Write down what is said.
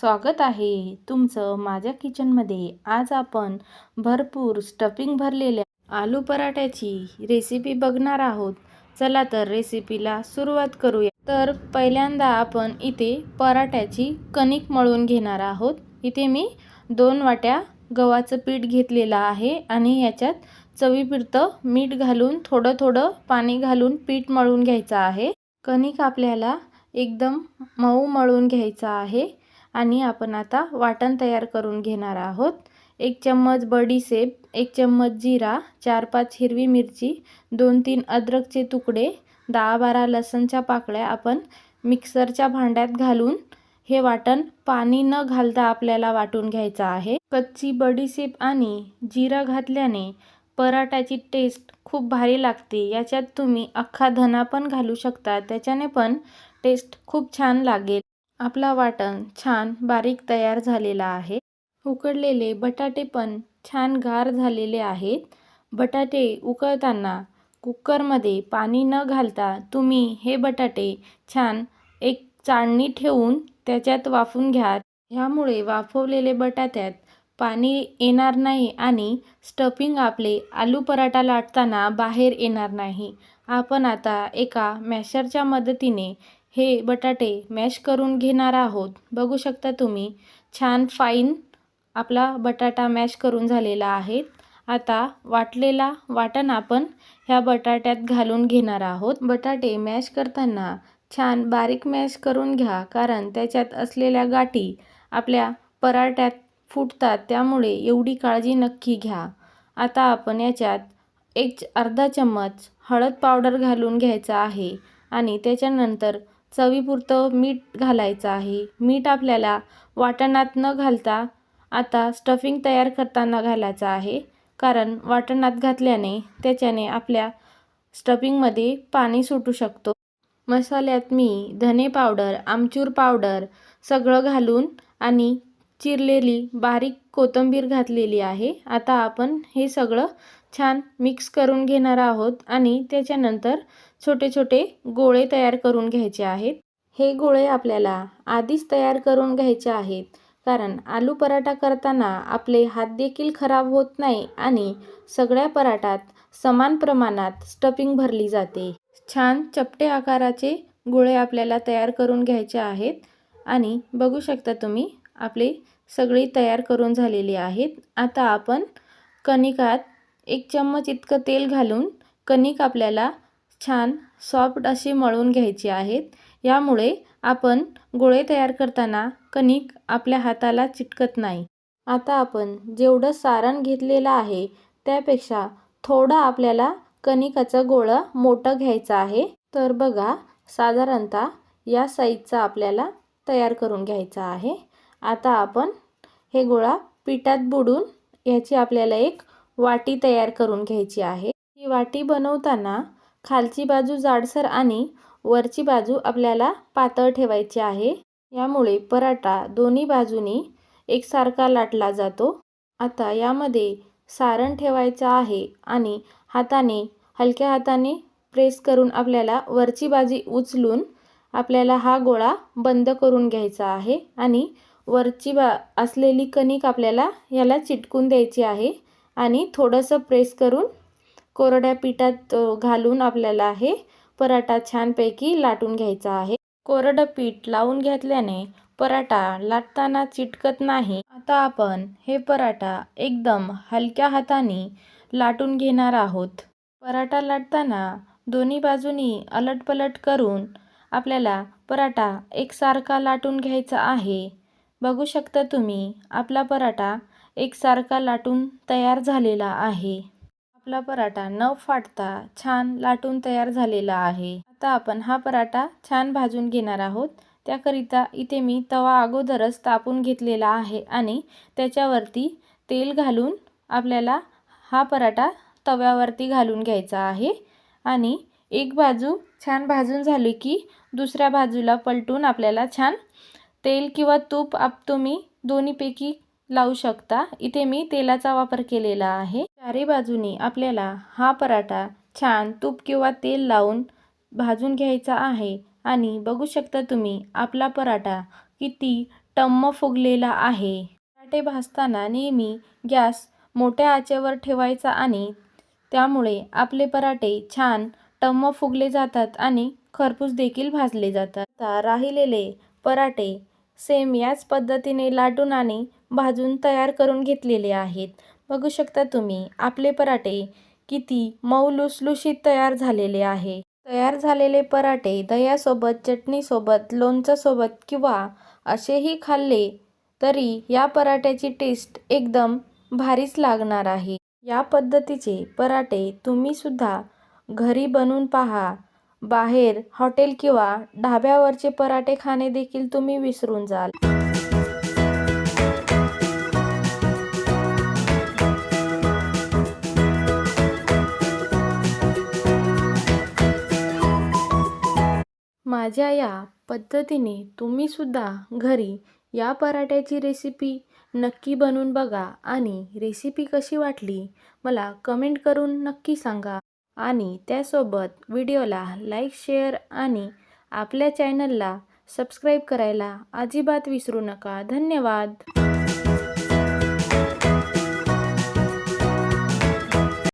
स्वागत आहे. तुमचं माझ्या किचनमध्ये आज आपण भरपूर स्टफिंग भरलेल्या आलू पराठ्याची रेसिपी बघणार आहोत. चला तर रेसिपीला सुरुवात करूया. तर पहिल्यांदा आपण इथे पराठ्याची कणिक मळून घेणार आहोत. इथे मी दोन वाट्या गव्हाचं पीठ घेतलेलं आहे आणि याच्यात चवीपुरतं मीठ घालून थोडं थोडं पाणी घालून पीठ मळून घ्यायचं आहे. कणिक आपल्याला एकदम मऊ मळून घ्यायचा आहे. आणि आपण आता वाटण तयार करून घेणार आहोत. एक चम्मच बडीसेप एक चम्मच जिरा चार पाच हिरवी मिरची दोन तीन अद्रकचे तुकडे दहा बारा लसणच्या पाकळ्या आपण मिक्सरच्या भांड्यात घालून हे वाटण पाणी न घालता आपल्याला वाटून घ्यायचं आहे. कच्ची बडीशेप आणि जिरा घातल्याने पराठ्याची टेस्ट खूप भारी लागते. याच्यात तुम्ही अख्खा धना पण घालू शकता. त्याच्याने पण टेस्ट खूप छान लागेल. आपला वाटण छान बारीक तयार झालेला आहे. उकडलेले बटाटे पण छान गार झालेले आहेत. बटाटे उकळताना कुकरमध्ये पाणी न घालता तुम्ही हे बटाटे छान एक चाळणी ठेवून त्याच्यात वाफून घ्या. ह्यामुळे वाफवलेले बटाट्यात पाणी येणार नाही आणि स्टफिंग आपले आलू पराठा लाटताना बाहेर येणार नाही. आपण आता एका मॅशरच्या मदतीने हे बटाटे मॅश करून घेणार आहोत. बघू शकता तुम्ही छान फाईन आपला बटाटा मॅश करून झालेला आहे. आता वाटलेला वाटण आपण ह्या बटाट्यात घालून घेणार आहोत. बटाटे मॅश करताना छान बारीक मॅश करून घ्या कारण त्याच्यात असलेल्या गाठी आपल्या पराठ्यात फुटतात त्यामुळे एवढी काळजी नक्की घ्या. आता आपण याच्यात एक अर्धा चम्मच हळद पावडर घालून घ्यायचा आहे आणि त्याच्यानंतर चवीपुरतं मीठ घालायचं आहे. मीठ आपल्याला वाटणात न घालता आता स्टफिंग तयार करताना घालायचं आहे. कारण वाटणात घातल्याने त्याच्याने आपल्या स्टफिंगमध्ये पाणी सुटू शकतो. मसाल्यात मी धने पावडर आमचूर पावडर सगळं घालून आणि चिरलेली बारीक कोथिंबीर घातलेली आहे. आता आपण हे सगळं छान मिक्स करून घेणार आहोत आणि त्याच्यानंतर छोटे छोटे गोळे तयार करून घ्यायचे आहेत. हे गोळे आपल्याला आधीच तयार करून घ्यायचे आहेत. कारण आलू पराठा करताना आपले हात देखील खराब होत नाही आणि सगळ्या पराठात समान प्रमाणात स्टफिंग भरली जाते. छान चपटे आकाराचे गोळे आपल्याला तयार करून घ्यायचे आहेत. आणि बघू शकता तुम्ही आपले सगळे तयार करून झालेले आहेत. आता आपण कणिकात एक चम्मच इतकं तेल घालून कणिक आपल्याला छान सॉफ्ट अशी मळून घ्यायची आहेत यामुळे आपण गोळे तयार करताना कणिक आपल्या हाताला चिटकत नाही. आता आपण जेवढं सारण घेतलेलं आहे त्यापेक्षा थोडं आपल्याला कणिकाचं गोळं मोठं घ्यायचं आहे. तर बघा साधारणतः या साईजचा आपल्याला तयार करून घ्यायचा आहे. आता आपण हे गोळा पिठात बुडून ह्याची आपल्याला एक वाटी तयार करून घ्यायची आहे. ही वाटी बनवताना खालची बाजू जाडसर आणि वरची बाजू आपल्याला पातळ ठेवायची आहे. यामुळे पराठा दोन्ही बाजूनी एकसारखा लाटला जातो. आता यामध्ये सारण ठेवायचं आहे आणि हाताने हलक्या हाताने प्रेस करून आपल्याला वरची बाजू उचलून आपल्याला हा गोळा बंद करून घ्यायचा आहे आणि वरची बा असलेली कणिक आपल्याला याला चिटकून द्यायची आहे. आणि थोडंसं प्रेस करून कोरड्या पिठात घालून आपल्याला हे पराठा छानपैकी लाटून घ्यायचा आहे. कोरडं पीठ लावून घेतल्याने पराठा लाटताना चिटकत नाही. आता आपण हे पराठा एकदम हलक्या हाताने लाटून घेणार आहोत. पराठा लाटताना दोन्ही बाजूनी अलटपलट करून आपल्याला पराठा एकसारखा लाटून घ्यायचा आहे. बघू शकता तुम्ही आपला पराठा एकसारखा लाटून तयार झालेला आहे. आपला पराठा न फाटता छान लाटून तयार झालेला आहे. आता आपण हा पराठा छान भाजून घेणार आहोत. त्याकरिता इथे मी तवा अगोदरच तापून घेतलेला आहे आणि त्याच्यावरती तेल घालून आपल्याला हा पराठा तव्यावरती घालून घ्यायचा आहे. आणि एक बाजू छान भाजून झाली की दुसऱ्या बाजूला पलटून आपल्याला छान तेल किंवा तूप आप तुम्ही दोन्हीपैकी लावू शकता. इथे मी तेलाचा वापर केलेला आहे. चारी बाजूनी आपल्याला हा पराठा छान तूप किंवा तेल लावून भाजून घ्यायचा आहे. आणि बघू शकता तुम्ही आपला पराठा किती टम्म फुगलेला आहे. पराठे भाजताना नेहमी गॅस मोठ्या आचेवर ठेवायचा आणि त्यामुळे आपले पराठे छान टम्म फुगले जातात आणि खरपूस देखील भाजले जातात. आता राहिलेले पराठे सेम याच पद्धतीने लाटून आणि भाजून तयार करून घेतलेले आहेत. बघू शकता तुम्ही आपले पराठे किती मऊ लुसलुशीत तयार झालेले आहे. तयार झालेले पराठे दह्यासोबत चटणीसोबत लोणच्यासोबत किंवा असेही खाल्ले तरी या पराठ्याची टेस्ट एकदम भारीच लागणार आहे. या पद्धतीचे पराठे तुम्हीसुद्धा घरी बनवून पहा. बाहेर हॉटेल किंवा ढाब्यावरचे पराठे खाणे देखील तुम्ही विसरून जाल. माझ्या या पद्धतीने तुम्हीसुद्धा घरी या पराठ्याची रेसिपी नक्की बनवून बघा आणि रेसिपी कशी वाटली मला कमेंट करून नक्की सांगा. आणि त्यासोबत व्हिडिओला लाईक शेअर आणि आपल्या चॅनलला सबस्क्राईब करायला अजिबात विसरू नका. धन्यवाद.